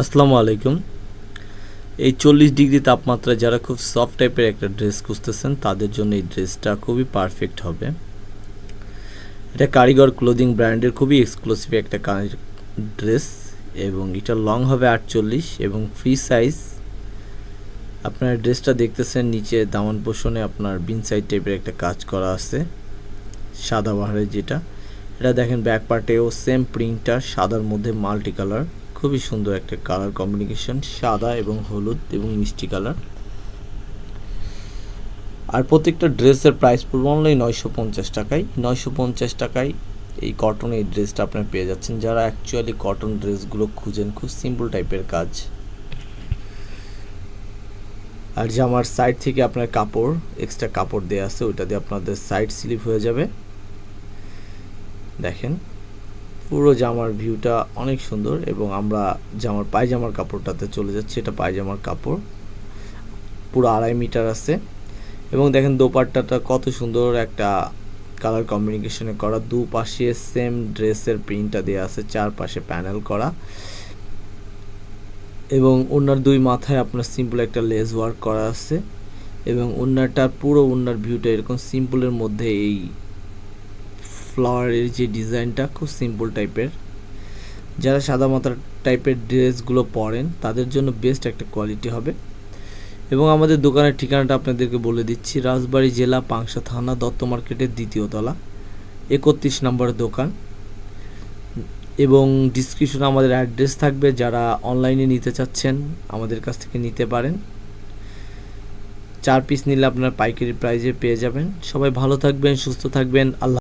আসসালামু আলাইকুম। এই চল্লিশ ডিগ্রি তাপমাত্রায় যারা খুব সফট টাইপের একটা ড্রেস খুঁজতেছেন, তাদের জন্য এই ড্রেসটা খুবই পারফেক্ট হবে। এটা কারিগর ক্লোদিং ব্র্যান্ডের খুবই এক্সক্লুসিভ একটা ড্রেস এবং এটা লং হবে আটচল্লিশ এবং ফ্রি সাইজ আপনার ড্রেসটা দেখতেছেন, নিচে দামান পোষণে আপনার বিন সাইড টাইপের একটা কাজ করা আছে, সাদা বাহারের যেটা। এটা দেখেন ব্যাক পার্টেও সেম প্রিন্টটা সাদার মধ্যে মাল্টি কালার খুবই সুন্দর একটা কালার কম্বিনেশন সাদা এবং হলুদ এবং মিষ্টি কালার আর প্রত্যেকটা ড্রেসের প্রাইস পড়বে অনলি নয়শো পঞ্চাশ টাকায়। নয়শো পঞ্চাশ টাকায় এই কটন এই ড্রেসটা আপনার পেয়ে যাচ্ছেন। যারা অ্যাকচুয়ালি কটন ড্রেসগুলো খুঁজেন, খুব সিম্পল টাইপের কাজ। আর জামার সাইড থেকে আপনার কাপড় এক্সট্রা কাপড় দেওয়া আছে, ওইটা দিয়ে আপনাদের সাইড স্লিপ হয়ে যাবে। দেখেন। পুরো জামার ভিউটা অনেক সুন্দর এবং আমরা জামার পায়জামার কাপড়টাতে চলে যাচ্ছি। এটা পায়জামার কাপড়। পুরো আড়াই মিটার আছে এবং দেখেন দোপাট্টাটা কত সুন্দর একটা কালার কম্বিনেশনে করা। দুপাশে সেম ড্রেসের প্রিন্টটা দেওয়া আছে, চারপাশে প্যানেল করা। এবং ওনার দুই মাথায় আপনার সিম্পল একটা লেস ওয়ার্ক করা আছে এবং ওনারটার পুরো ওনার ভিউটা এরকম সিম্পলের মধ্যে এই ফ্লাওয়ারের যে ডিজাইনটা খুব সিম্পল টাইপের যারা সাদা মাথার টাইপের ড্রেসগুলো পরেন, তাদের জন্য বেস্ট একটা কোয়ালিটি হবে। এবং আমাদের দোকানের ঠিকানাটা আপনাদেরকে বলে দিচ্ছি, রাজবাড়ী জেলা পাংশা থানা, দত্ত মার্কেটের দ্বিতীয় তলা, একত্রিশ নম্বর দোকান। এবং ডিসক্রিপশনে আমাদের অ্যাড্রেস থাকবে, যারা অনলাইনে নিতে চাচ্ছেন, আমাদের কাছ থেকে নিতে পারেন। চার পিস নিলে আপনার পাইকারি প্রাইজে পেয়ে যাবেন। সবাই ভালো থাকবেন, সুস্থ থাকবেন, আল্লাহ